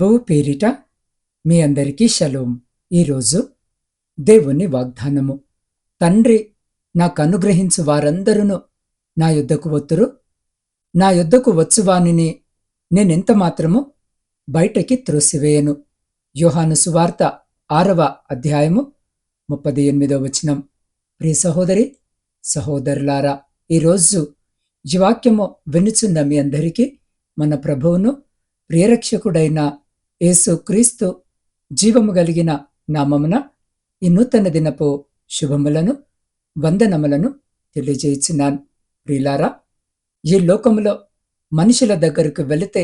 ప్రభువు పేరిట మీ అందరికీ షలోం ఈరోజు దేవుని వాగ్దానము. తండ్రి నాకు అనుగ్రహించు వారందరూ నా యుద్ధకు వత్తురు. నా యుద్ధకు వచ్చువానిని నేనెంత మాత్రము బయటకి త్రోసివేయను. యోహాను సువార్త ఆరవ అధ్యాయము ముప్పది ఎనిమిదో వచనం. ప్రియ సహోదరి సహోదరులారా ఈరోజు ఈ వాక్యము వినుచున్న మీ అందరికీ మన ప్రభువును ప్రియరక్షకుడైన యేసుక్రీస్తు జీవము కలిగిన నామమున ఈ నూతన దినపు శుభములను వందనములను తెలియజేయించినాను ప్రిలారా ఈ లోకములో మనుషుల దగ్గరకు వెళితే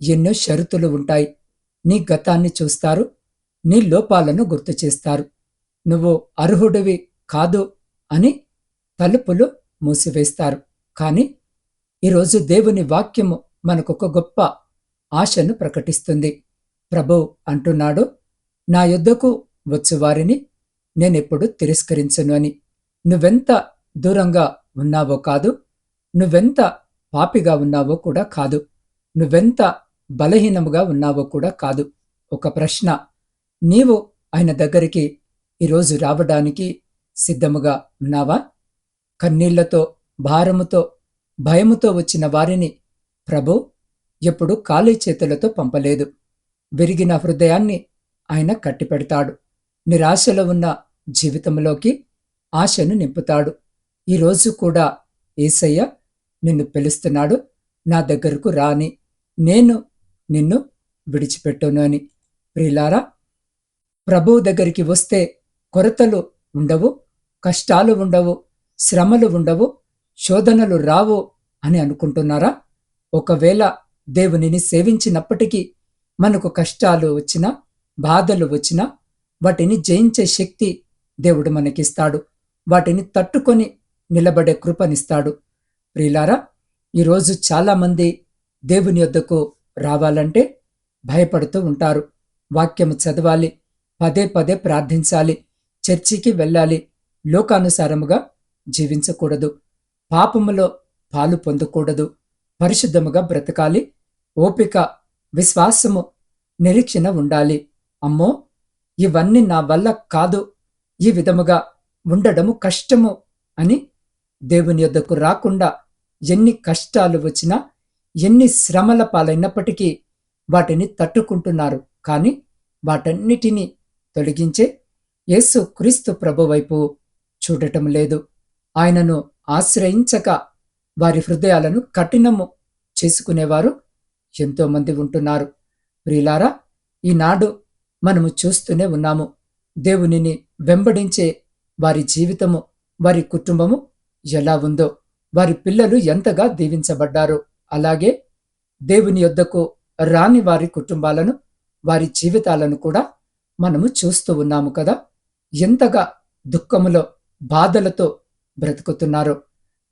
ఎన్నో షరతులు ఉంటాయి. నీ గతాన్ని చూస్తారు నీ లోపాలను గుర్తు చేస్తారు. నువ్వు అర్హుడివి కాదు అని తలుపులు మూసివేస్తారు. కానీ ఈరోజు దేవుని వాక్యము మనకొక గొప్ప ఆశను ప్రకటిస్తుంది. ప్రభు అంటున్నాడు నా యుద్ధకు వచ్చువారిని నేనెప్పుడు తిరస్కరించను అని. నువ్వెంత దూరంగా ఉన్నావో కాదు నువ్వెంత పాపిగా ఉన్నావో కూడా కాదు నువ్వెంత బలహీనముగా ఉన్నావో కూడా కాదు. ఒక ప్రశ్న నీవు ఆయన దగ్గరికి ఈరోజు రావడానికి సిద్ధముగా ఉన్నావా? కన్నీళ్ళతో భారముతో భయముతో వచ్చిన వారిని ప్రభు ఎప్పుడు ఖాళీ చేతులతో పంపలేదు. విరిగిన హృదయాన్ని ఆయన కట్టిపెడతాడు. నిరాశలో ఉన్న జీవితంలోకి ఆశను నింపుతాడు. ఈరోజు కూడా ఏసయ్య నిన్ను పిలుస్తున్నాడు. నా దగ్గరకు రాని నేను నిన్ను విడిచిపెట్టును అని. ప్రిలారా ప్రభువు దగ్గరికి వస్తే కొరతలు ఉండవు కష్టాలు ఉండవు శ్రమలు ఉండవు శోధనలు రావు అని అనుకుంటున్నారా? ఒకవేళ దేవునిని సేవించినప్పటికీ మనకు కష్టాలు వచ్చినా బాధలు వచ్చినా వాటిని జయించే శక్తి దేవుడు మనకిస్తాడు. వాటిని తట్టుకొని నిలబడే కృపనిస్తాడు. ప్రియులారా ఈరోజు చాలామంది దేవుని యొద్దకు రావాలంటే భయపడుతూ ఉంటారు. వాక్యము చదవాలి పదే పదే ప్రార్థించాలి చర్చికి వెళ్ళాలి లోకానుసారముగా జీవించకూడదు. పాపములో పాలు పొందకూడదు. పరిశుద్ధముగా బ్రతకాలి ఓపిక విశ్వాసము నిరీక్షణ ఉండాలి. అమ్మో! ఇవన్నీ నా వల్ల కాదు. ఈ విధముగా ఉండడము కష్టము అని దేవుని యొద్దకు రాకుండా ఎన్ని కష్టాలు వచ్చినా ఎన్ని శ్రమల పాలైనప్పటికీ వాటిని తట్టుకుంటున్నారు. కానీ వాటన్నిటినీ తొలగించే యేసు క్రీస్తు ప్రభు వైపు చూడటం లేదు. ఆయనను ఆశ్రయించక వారి హృదయాలను కఠినము చేసుకునేవారు ఎంతోమంది ఉంటున్నారు. ప్రియులారా ఈనాడు మనము చూస్తూనే ఉన్నాము. దేవునిని వెంబడించే వారి జీవితము వారి కుటుంబము ఎలా ఉందో వారి పిల్లలు ఎంతగా దీవించబడ్డారు. అలాగే దేవుని యొద్దకు రాని వారి కుటుంబాలను వారి జీవితాలను కూడా మనము చూస్తూ ఉన్నాము కదా. ఎంతగా దుఃఖములో బాధలతో బ్రతుకుతున్నారో.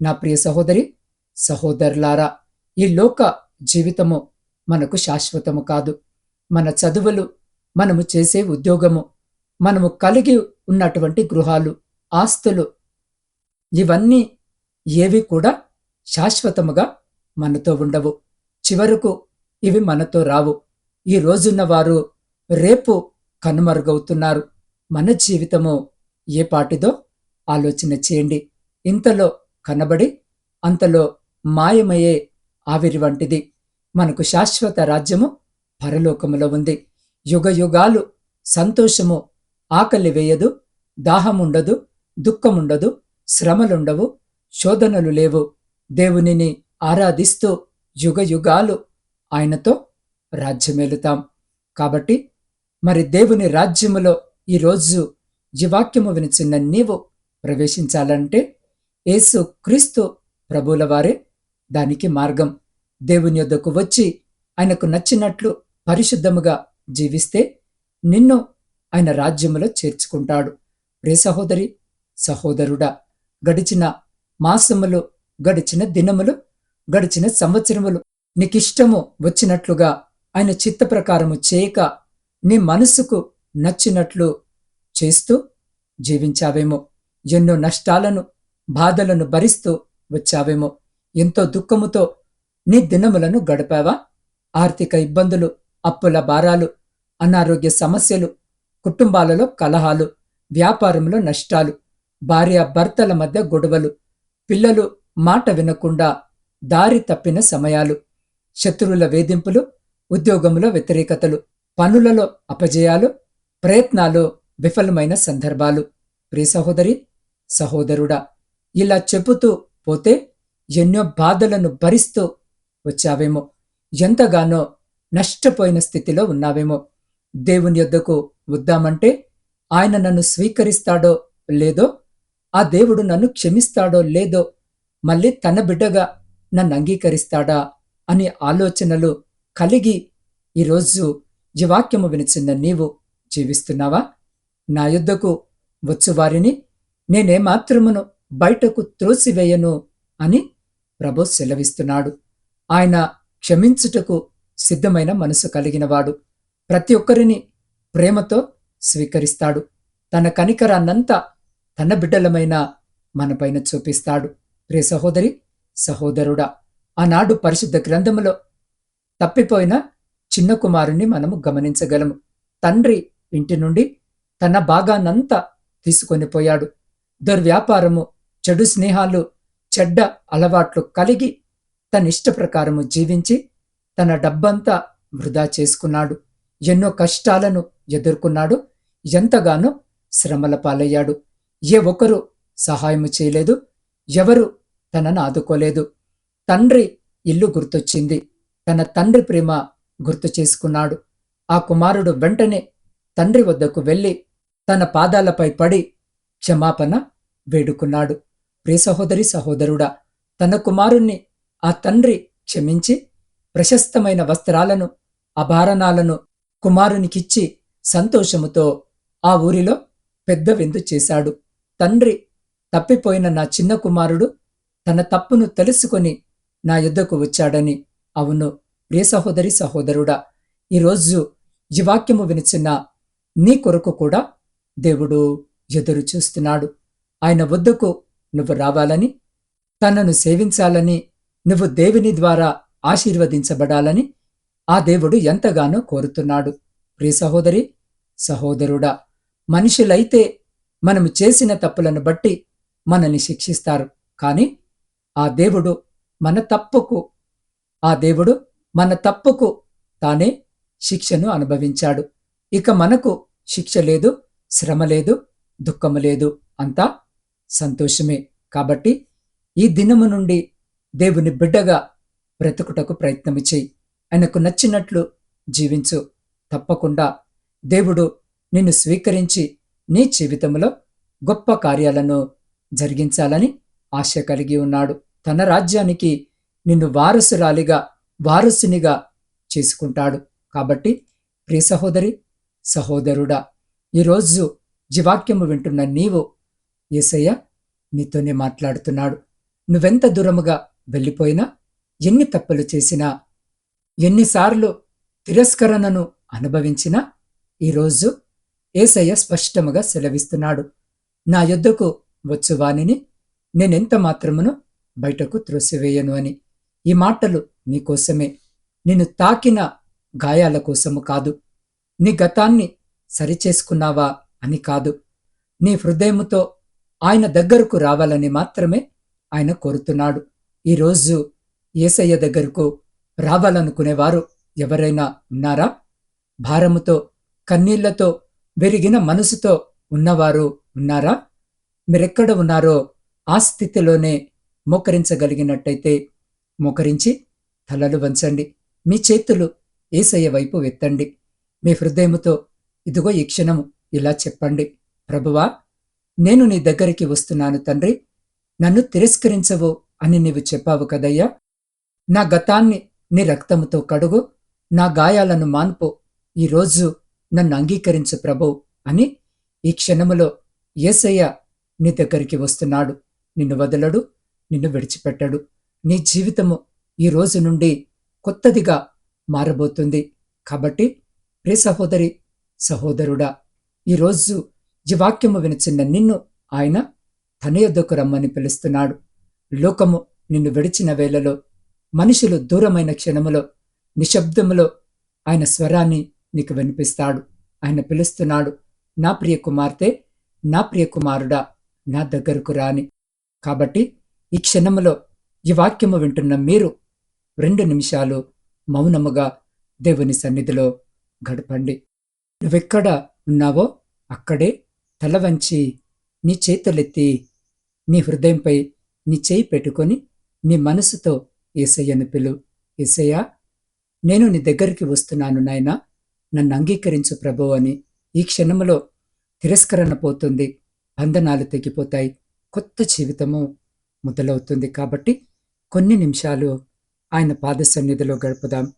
నా ప్రియ సహోదరి సహోదరులారా ఈ లోక జీవితము మనకు శాశ్వతము కాదు. మన చదువులు మనము చేసే ఉద్యోగము మనము కలిగి ఉన్నటువంటి గృహాలు ఆస్తులు ఇవన్నీ ఏవి కూడా శాశ్వతముగా మనతో ఉండవు. చివరకు ఇవి మనతో రావు. ఈ రోజున్న వారు రేపు కనుమరుగవుతున్నారు. మన జీవితము ఏ పాటిదో ఆలోచన చేయండి. ఇంతలో కనబడి అంతలో మాయమయ్యే ఆవిరి వంటిది. మనకు శాశ్వత రాజ్యము పరలోకములో ఉంది. యుగ యుగాలు సంతోషము ఆకలి వేయదు దాహముండదు దుఃఖముండదు శ్రమలుండవు శోధనలు లేవు. దేవునిని ఆరాధిస్తూ యుగ యుగాలు ఆయనతో రాజ్యమేలుతాం. కాబట్టి మరి దేవుని రాజ్యములో ఈరోజు ఈ వాక్యము వినిచిన్న నీవు ప్రవేశించాలంటే యేసు క్రీస్తు ప్రభుల వారే దానికి మార్గం. దేవుని యొద్దకు వచ్చి ఆయనకు నచ్చినట్లు పరిశుద్ధముగా జీవిస్తే నిన్ను ఆయన రాజ్యములో చేర్చుకుంటాడు. రే సహోదరి సహోదరుడా గడిచిన మాసములు గడిచిన దినములు గడిచిన సంవత్సరములు నీకిష్టము వచ్చినట్లుగా ఆయన చిత్త ప్రకారము చేయక నీ మనసుకు నచ్చినట్లు చేస్తూ జీవించావేమో. ఎన్నో నష్టాలను బాధలను భరిస్తూ వచ్చావేమో. ఎంతో దుఃఖముతో నీ దినములను గడిపావా? ఆర్థిక ఇబ్బందులు అప్పుల భారాలు అనారోగ్య సమస్యలు కుటుంబాలలో కలహాలు వ్యాపారంలో నష్టాలు భార్య భర్తల మధ్య గొడవలు పిల్లలు మాట వినకుండా దారి తప్పిన సమయాలు శత్రువుల వేధింపులు ఉద్యోగంలో వ్యతిరేకతలు పనులలో అపజయాలు ప్రయత్నాలు విఫలమైన సందర్భాలు. ప్రియ సహోదరి సహోదరుడా ఇలా చెబుతూ పోతే ఎన్నో బాధలను భరిస్తూ వచ్చావేమో. ఎంతగానో నష్టపోయిన స్థితిలో ఉన్నావేమో. దేవుని యొద్దకు వద్దామంటే ఆయన నన్ను స్వీకరిస్తాడో లేదో ఆ దేవుడు నన్ను క్షమిస్తాడో లేదో మళ్ళీ తన బిడ్డగా నన్ను అంగీకరిస్తాడా అనే ఆలోచనలు కలిగి ఈరోజు ఈ వాక్యము వినిచిన్న నీవు జీవిస్తున్నావా? నా యుద్ధకు వచ్చువారిని నేనేమాత్రమును బయటకు త్రోసివేయను అని ప్రభు సెలవిస్తున్నాడు. ఆయన క్షమించుటకు సిద్ధమైన మనసు కలిగినవాడు. ప్రతి ఒక్కరిని ప్రేమతో స్వీకరిస్తాడు. తన కనికరాన్నంతా తన బిడ్డలమైన మనపైన చూపిస్తాడు. ప్రియ సహోదరి సహోదరుడా ఆనాడు పరిశుద్ధ గ్రంథములో తప్పిపోయిన చిన్న కుమారుణ్ణి మనము గమనించగలము. తండ్రి ఇంటి నుండి తన భాగానంతా తీసుకొని పోయాడు. దుర్వ్యాపారము చెడు స్నేహాలు చెడ్డ అలవాట్లు కలిగి తనిష్ట ప్రకారము జీవించి తన డబ్బంతా వృధా చేసుకున్నాడు. ఎన్నో కష్టాలను ఎదుర్కొన్నాడు. ఎంతగానో శ్రమల పాలయ్యాడు. ఏ ఒక్కరు సహాయము చేయలేదు. ఎవరు తనను ఆదుకోలేదు. తండ్రి ఇల్లు గుర్తొచ్చింది. తన తండ్రి ప్రేమ గుర్తు చేసుకున్నాడు. ఆ కుమారుడు వెంటనే తండ్రి వద్దకు వెళ్ళి తన పాదాలపై పడి క్షమాపణ వేడుకున్నాడు. ప్రియ సహోదరి సహోదరుడా తన కుమారుణ్ణి ఆ తండ్రి క్షమించి ప్రశస్తమైన వస్త్రాలను అభారణాలను కుమారునికిచ్చి సంతోషముతో ఆ ఊరిలో పెద్ద విందు చేశాడు. తండ్రి తప్పిపోయిన నా చిన్న కుమారుడు తన తప్పును తెలుసుకొని నా యుద్ధకు వచ్చాడని. అవును ప్రియ సహోదరి సహోదరుడా ఈరోజు ఈ వాక్యము వినిచిన నీ కొరకు కూడా దేవుడు ఎదురు చూస్తున్నాడు. ఆయన వద్దకు నువ్వు రావాలని తనను సేవించాలని నువ్వు దేవుని ద్వారా ఆశీర్వదించబడాలని ఆ దేవుడు ఎంతగానో కోరుతున్నాడు. ప్రియ సహోదరి సహోదరుడా మనుషులైతే మనము చేసిన తప్పులను బట్టి మనని శిక్షిస్తారు. కానీ ఆ దేవుడు మన తప్పుకు ఆ దేవుడు మన తప్పుకు తానే శిక్షను అనుభవించాడు. ఇక మనకు శిక్ష లేదు శ్రమ లేదు దుఃఖము లేదు. అంతా సంతోషమే. కాబట్టి ఈ దినము నుండి దేవుని బిడ్డగా బ్రతుకుటకు ప్రయత్నము చేయి ఆయనకు నచ్చినట్లు జీవించు. తప్పకుండా దేవుడు నిన్ను స్వీకరించి నీ జీవితంలో గొప్ప కార్యాలను జరిగించాలని ఆశ కలిగి ఉన్నాడు. తన రాజ్యానికి నిన్ను వారసురాలిగా వారసునిగా చేసుకుంటాడు. కాబట్టి ప్రియ సహోదరి సహోదరుడా ఈరోజు జీవాక్యము వింటున్న నీవు ఏసయ్య నీతోనే మాట్లాడుతున్నాడు. నువ్వెంత దూరముగా వెళ్ళిపోయినా ఎన్ని తప్పులు చేసినా ఎన్నిసార్లు తిరస్కరణను అనుభవించినా ఈరోజు ఏసయ్య స్పష్టముగా సెలవిస్తున్నాడు. నా యొద్దకు వచ్చువానిని నేనెంత మాత్రమును బయటకు త్రోసివేయను అని. ఈ మాటలు నీకోసమే నిన్ను తాకిన గాయాల కోసము కాదు. నీ గతాన్ని సరిచేసుకున్నావా అని కాదు. నీ హృదయముతో ఆయన దగ్గరకు రావాలని మాత్రమే ఆయన కోరుతున్నాడు. ఈరోజు ఏసయ్య దగ్గరకు రావాలనుకునేవారు ఎవరైనా ఉన్నారా? భారముతో కన్నీళ్ళతో విరిగిన మనసుతో ఉన్నవారు ఉన్నారా? మీరెక్కడ ఉన్నారో ఆ స్థితిలోనే మోకరించగలిగినట్టయితే మోకరించి తలలు వంచండి. మీ చేతులు ఏసయ్య వైపు వెత్తండి మీ హృదయముతో ఇదిగో ఈ క్షణము ఇలా చెప్పండి. ప్రభువా నేను నీ దగ్గరికి వస్తున్నాను తండ్రి. నన్ను తిరస్కరించవు అని నీవు చెప్పావు కదయ్యా. నా గతాన్ని నీ రక్తముతో కడుగు. నా గాయాలను మాన్పు. ఈరోజు నన్ను అంగీకరించు ప్రభు అని ఈ క్షణములో ఏసయ్య నీ దగ్గరికి వస్తున్నాడు. నిన్ను వదలడు నిన్ను విడిచిపెట్టడు. నీ జీవితము ఈ రోజు నుండి కొత్తదిగా మారబోతుంది. కాబట్టి ప్రియ సహోదరి సహోదరుడా ఈరోజు ఈ వాక్యము వినిచిన్న నిన్ను ఆయన తన యొద్దకు రమ్మని పిలుస్తున్నాడు. లోకము నిన్ను విడిచిన వేళలో మనుషులు దూరమైన క్షణములో నిశ్శబ్దములో ఆయన స్వరాన్ని నీకు వినిపిస్తాడు. ఆయన పిలుస్తున్నాడు నా ప్రియ కుమార్తె నా ప్రియ కుమారుడా నా దగ్గరకు రాని. కాబట్టి ఈ క్షణములో ఈ వాక్యము వింటున్న మీరు రెండు నిమిషాలు మౌనముగా దేవుని సన్నిధిలో గడపండి. నువ్వెక్కడ ఉన్నావో అక్కడే తల వంచి నీ చేతులెత్తి నీ హృదయంపై నీ చేయి పెట్టుకొని నీ మనసుతో ఏసయ్యను పిలు. ఏసయ్యా నేను నీ దగ్గరికి వస్తున్నాను నాయనా. నన్ను అంగీకరించు ప్రభు అని ఈ క్షణములో తిరస్కరణ పోతుంది. బంధనాలు తెగిపోతాయి. కొత్త జీవితము మొదలవుతుంది కాబట్టి కొన్ని నిమిషాలు ఆయన పాద సన్నిధిలో గడుపుదాం.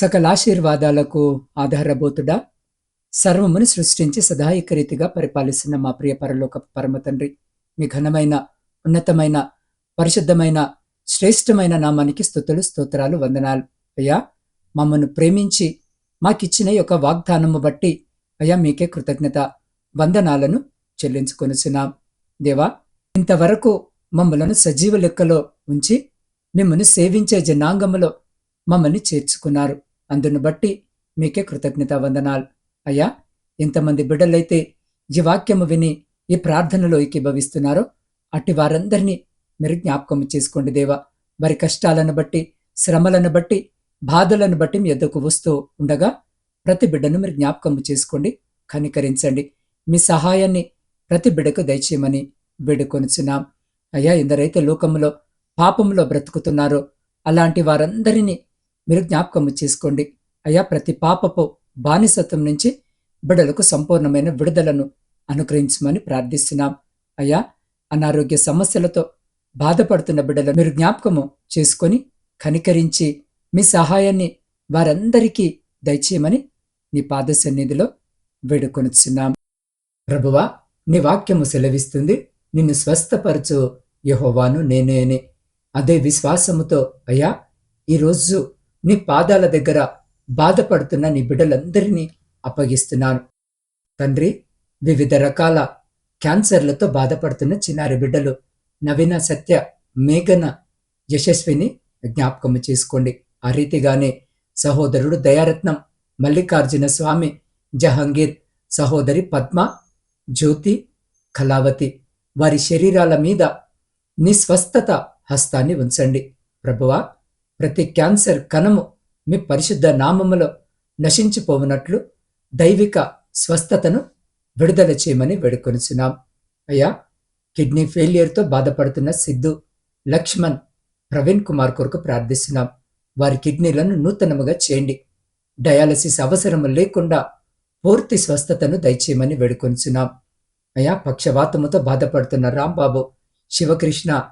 సకలాశీర్వాదాలకు ఆధారభూతుడా? సర్వమును సృష్టించి సదాయకరీతిగా పరిపాలిస్తున్న మా ప్రియ పరలోక పరమతండ్రి మీ ఘనమైన ఉన్నతమైన పరిశుద్ధమైన శ్రేష్టమైన నామానికి స్తుతులు స్తోత్రాలు వందనాలు. అయ్యా మమ్మను ప్రేమించి మాకిచ్చిన యొక్క వాగ్దానము బట్టి అయ్యా మీకే కృతజ్ఞత వందనాలను చెల్లించుకొనుచున్నాం. దేవా ఇంతవరకు మమ్మలను సజీవ లెక్కలో ఉంచి మిమ్మల్ని సేవించే జనాంగములో మమ్మల్ని చేర్చుకున్నారు. అందును బట్టి మీకే కృతజ్ఞత వందనాలు. అయ్యా ఇంతమంది బిడ్డలైతే ఈ వాక్యము విని ఈ ప్రార్థనలో ఏకీభవిస్తున్నారో అట్టి వారందరినీ మీరు జ్ఞాపకం చేసుకోండి దేవా. వారి కష్టాలను బట్టి శ్రమలను బట్టి బాధలను బట్టి మీ ఎద్దకు వస్తూ ఉండగా ప్రతి బిడ్డను మీరు జ్ఞాపకం చేసుకోండి కనికరించండి. మీ సహాయాన్ని ప్రతి బిడ్డకు దయచేయమని వేడుకొనుచున్నాం. అయ్యా ఎందరైతే లోకములో పాపంలో బ్రతుకుతున్నారో అలాంటి వారందరినీ మీరు జ్ఞాపకం చేసుకోండి. అయ్యా ప్రతి పాపపు బానిసత్వం నుంచి బిడలకు సంపూర్ణమైన విడుదలను అనుగ్రహించమని ప్రార్థిస్తున్నాం. అయ్యా అనారోగ్య సమస్యలతో బాధపడుతున్న బిడ్డలను మీరు జ్ఞాపకము చేసుకొని కనికరించి మీ సహాయాన్ని వారందరికీ దయచేయమని నీ పాద సన్నిధిలో వేడుకొనుచున్నాం. ప్రభువా నీ వాక్యము సెలవిస్తుంది. నిన్ను స్వస్థపరచు యహోవాను నేనే అని. అదే విశ్వాసముతో అయ్యా ఈరోజు నీ పాదాల దగ్గర బాధపడుతున్న నీ బిడ్డలందరినీ అప్పగిస్తున్నాను. తండ్రి వివిధ రకాల క్యాన్సర్లతో బాధపడుతున్న చిన్నారి బిడ్డలు నవీన సత్య మేఘన యశస్విని జ్ఞాపకము చేసుకోండి. ఆ రీతిగానే సహోదరుడు దయారత్నం మల్లికార్జున స్వామి జహంగీర్ సహోదరి పద్మ జ్యోతి కళావతి వారి శరీరాల మీద నీ స్వస్థత హస్తాన్ని ఉంచండి. ప్రభువా ప్రతి క్యాన్సర్ కణము మీ పరిశుద్ధ నామములో నశించిపోవునట్లు దైవిక స్వస్థతను విడుదల చేయమని వేడుకొనిచున్నాం. అయ్యా కిడ్నీ ఫెయిలియర్తో బాధపడుతున్న సిద్ధు లక్ష్మణ్ ప్రవీణ్ కుమార్ కొరకు ప్రార్థిస్తున్నాం. వారి కిడ్నీలను నూతనముగా చేయండి. డయాలసిస్ అవసరము లేకుండా పూర్తి స్వస్థతను దయచేయమని వేడుకొనిచున్నాం. అయా పక్షవాతముతో బాధపడుతున్న రాంబాబు శివకృష్ణ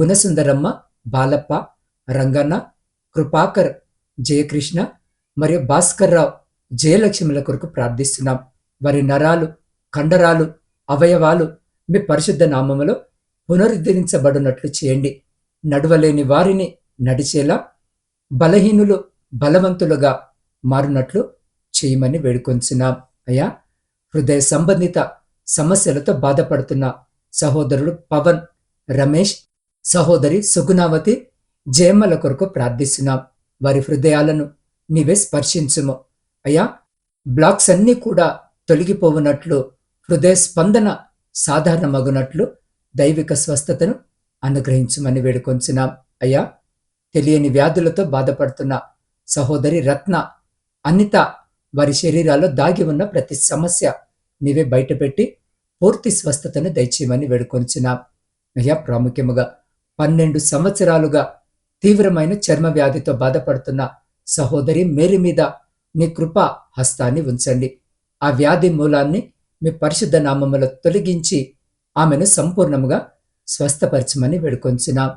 గుణసుందరమ్మ బాలప్ప రంగన్న కృపాకర్ జయకృష్ణ మరియు భాస్కర్రావు జయలక్ష్మిల కొరకు ప్రార్థిస్తున్నాం. వారి నరాలు కండరాలు అవయవాలు మీ పరిశుద్ధ నామములో పునరుద్ధరించబడినట్లు చేయండి. నడవలేని వారిని నడిచేలా బలహీనులు బలవంతులుగా మారినట్లు చేయమని వేడుకొంచున్నాం. అయ్యా హృదయ సంబంధిత సమస్యలతో బాధపడుతున్న సహోదరుడు పవన్ రమేష్ సహోదరి సుగుణావతి జయమ్మల కొరకు ప్రార్థిస్తున్నాం. వారి హృదయాలను నీవే స్పర్శించుము. అయ్యా బ్లాక్స్ అన్నీ కూడా తొలగిపోవునట్లు హృదయ స్పందన సాధారణమగునట్లు దైవిక స్వస్థతను అనుగ్రహించమని వేడుకొంచున్నాం. అయ్యా తెలియని వ్యాధులతో బాధపడుతున్న సహోదరి రత్న అనిత వారి శరీరాల్లో దాగి ఉన్న ప్రతి సమస్య నీవే బయటపెట్టి పూర్తి స్వస్థతను దయచేయమని వేడుకొంచున్నాం. అయ్యా ప్రాముఖ్యముగా పన్నెండు సంవత్సరాలుగా తీవ్రమైన చర్మ వ్యాధితో బాధపడుతున్న సహోదరి మేరీ మీద నీ కృప హస్తాన్ని ఉంచండి. ఆ వ్యాధి మూలాన్ని మీ పరిశుద్ధ నామములో తొలగించి ఆమెను సంపూర్ణముగా స్వస్థపరచమని వేడుకొంచున్నాం.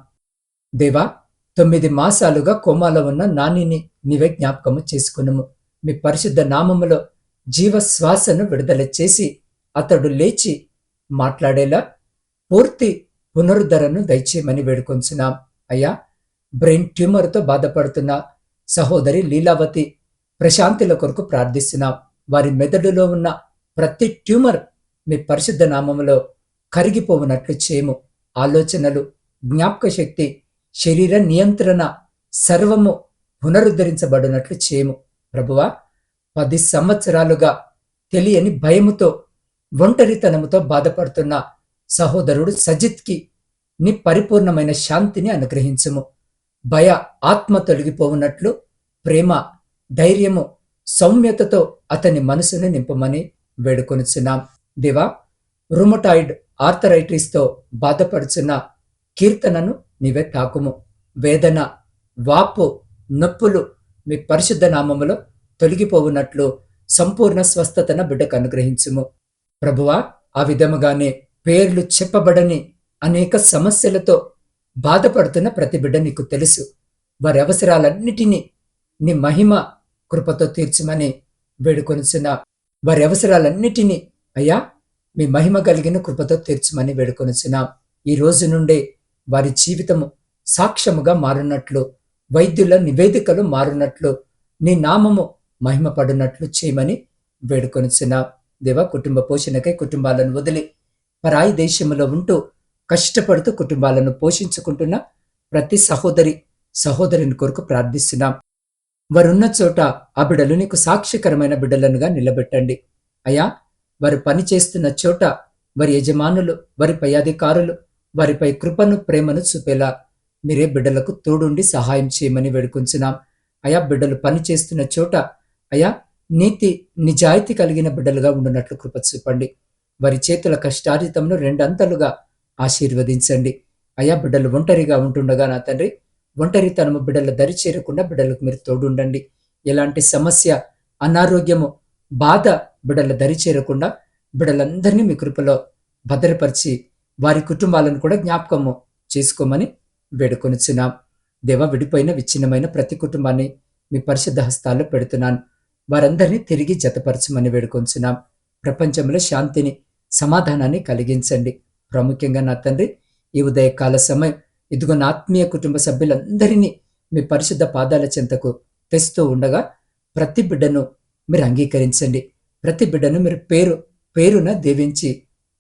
దేవా తొమ్మిది మాసాలుగా కోమాలో ఉన్న నానిని నీవే జ్ఞాపకము చేసుకునుము. మీ పరిశుద్ధ నామములో జీవ శ్వాసను విడుదల చేసి అతడు లేచి మాట్లాడేలా పూర్తి పునరుద్ధరణను దయచేయమని వేడుకొంచున్నాం. అయ్యా బ్రెయిన్ ట్యూమర్తో బాధపడుతున్న సహోదరి లీలావతి ప్రశాంతిల కొరకు ప్రార్థిస్తున్నాం వారి మెదడులో ఉన్న ప్రతి ట్యూమర్ మీ పరిశుద్ధ నామములో కరిగిపోవునట్లు చేయము. ఆలోచనలు జ్ఞాపక శక్తి శరీర నియంత్రణ సర్వము పునరుద్ధరించబడినట్లు చేయము. ప్రభువా పది సంవత్సరాలుగా తెలియని భయముతో ఒంటరితనముతో బాధపడుతున్న సహోదరుడు సజిత్కి నీ పరిపూర్ణమైన శాంతిని అనుగ్రహించుము. భయ ఆత్మ తొలగిపోవునట్లు ప్రేమ ధైర్యము సౌమ్యతతో అతని మనసును నింపమని వేడుకొనుచున్నాం. దివా రుమటాయిడ్ ఆర్థరైటిస్తో బాధపడుచున్న కీర్తనను నీవే తాకుము. వేదన వాపు నొప్పులు మీ పరిశుద్ధ నామములో తొలగిపోవునట్లు సంపూర్ణ స్వస్థతన బిడ్డకు అనుగ్రహించుము. ప్రభువా ఆ విధముగానే పేర్లు చెప్పబడని అనేక సమస్యలతో బాధపడుతున్న ప్రతి బిడ్డ నీకు తెలుసు. వారి అవసరాలన్నిటినీ నీ మహిమ కృపతో తీర్చమని వేడుకొనిచున్న. వారి అవసరాలన్నిటినీ అయ్యా మీ మహిమ కలిగిన కృపతో తీర్చమని వేడుకొనిచున్నాం. ఈ రోజు నుండే వారి జీవితము సాక్ష్యముగా మారునట్లు వైద్యుల నివేదికలు మారునట్లు నీ నామము మహిమపడినట్లు చేయమని వేడుకొనిచున్నాం. దేవ కుటుంబ పోషణకై కుటుంబాలను వదిలి పరాయి దేశంలో ఉంటూ కష్టపడుతూ కుటుంబాలను పోషించుకుంటున్న ప్రతి సహోదరి సహోదరుని కొరకు ప్రార్థిస్తున్నాం. వారున్న చోట ఆ బిడ్డలు నీకు సాక్ష్యకరమైన బిడ్డలనుగా నిలబెట్టండి. అయా వారు పని చేస్తున్న చోట వారి యజమానులు వారి పై అధికారులు వారిపై కృపను ప్రేమను చూపేలా మీరే బిడ్డలకు తోడుండి సహాయం చేయమని వేడుకొంచున్నాం. అయా బిడ్డలు పని చేస్తున్న చోట అయా నీతి నిజాయితీ కలిగిన బిడ్డలుగా ఉండునట్లు కృప చూపండి. వారి చేతుల కష్టార్జితంను రెండంతలుగా ఆశీర్వదించండి. అయా బిడ్డలు ఒంటరిగా ఉంటుండగా నా తండ్రి ఒంటరితనము బిడ్డల దరి చేరకుండా బిడ్డలకు మీరు తోడుండండి. ఎలాంటి సమస్య అనారోగ్యము బాధ బిడ్డల దరి చేరకుండా బిడ్డలందరినీ మీ కృపలో భద్రపరిచి వారి కుటుంబాలను కూడా జ్ఞాపకము చేసుకోమని వేడుకొనిచున్నాం. దేవ విడిపోయిన విచ్ఛిన్నమైన ప్రతి కుటుంబాన్ని మీ పరిశుద్ధ హస్తాల్లో పెడుతున్నాను. వారందరినీ తిరిగి జతపరచమని వేడుకొంచున్నాం ప్రపంచంలో శాంతిని సమాధానాన్ని కలిగించండి. ప్రాముఖ్యంగా నా తండ్రి ఈ ఉదయకాల సమయం ఇదిగో నా ఆత్మీయ కుటుంబ సభ్యులందరినీ మీ పరిశుద్ధ పాదాల చెంతకు తెస్తూ ఉండగా ప్రతి బిడ్డను మీరు అంగీకరించండి. ప్రతి బిడ్డను మీరు పేరు పేరున దీవించి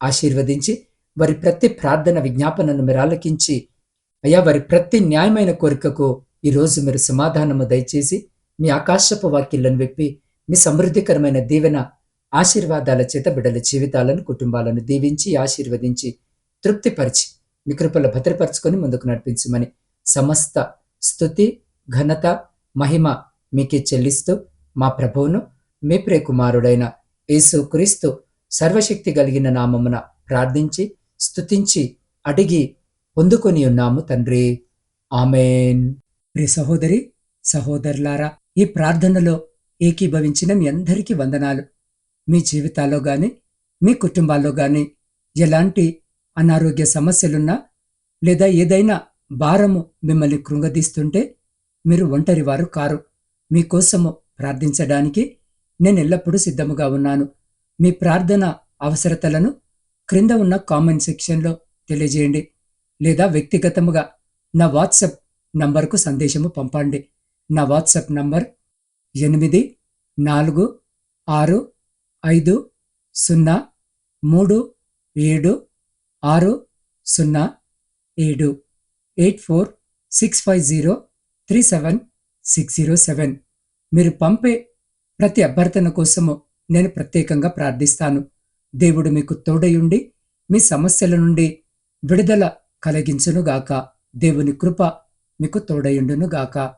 ఆశీర్వదించి వారి ప్రతి ప్రార్థన విజ్ఞాపనను మీరు ఆలకించి అయ్యా వారి ప్రతి న్యాయమైన కోరికకు ఈరోజు మీరు సమాధానము దయచేసి మీ ఆకాశపు వాక్యలను విప్పి మీ సమృద్ధికరమైన దీవెన ఆశీర్వాదాల చేత బిడ్డల జీవితాలను కుటుంబాలను దీవించి ఆశీర్వదించి తృప్తిపరిచి మీ కృపలో భద్రపరచుకొని ముందుకు నడిపించమని సమస్త స్థుతి ఘనత మహిమ మీకే చెల్లిస్తూ మా ప్రభువును మీ ప్రియకుమారుడైన యేసు క్రీస్తు సర్వశక్తి కలిగిన నామమున ప్రార్థించి స్తుతించి అడిగి పొందుకొని ఉన్నాము తండ్రి. ఆమెన్. ప్రియ సహోదరి సహోదరులారా ఈ ప్రార్థనలో ఏకీభవించిన మీ అందరికీ వందనాలు. మీ జీవితాల్లో గాని మీ కుటుంబాల్లో గాని ఎలాంటి అనారోగ్య సమస్యలున్నా లేదా ఏదైనా భారము మిమ్మల్ని కృంగదీస్తుంటే మీరు ఒంటరి వారు కారు. మీకోసము ప్రార్థించడానికి నేను ఎల్లప్పుడూ సిద్ధముగా ఉన్నాను. మీ ప్రార్థన అవసరతలను క్రింద ఉన్న కామెంట్ సెక్షన్లో తెలియజేయండి. లేదా వ్యక్తిగతముగా నా వాట్సాప్ నంబర్కు సందేశము పంపండి. నా వాట్సాప్ నంబర్ ఎనిమిది నాలుగు ఆరు ఐదు సున్నా మూడు ఏడు ఆరు సున్నా ఏడు eight four six five zero three seven six zero seven. మీరు పంపే ప్రతి అభ్యర్థన కోసము నేను ప్రత్యేకంగా ప్రార్థిస్తాను. దేవుడు మీకు తోడయుండి మీ సమస్యల నుండి విడుదల కలిగించునుగాక. దేవుని కృప మీకు తోడయుండునుగాక.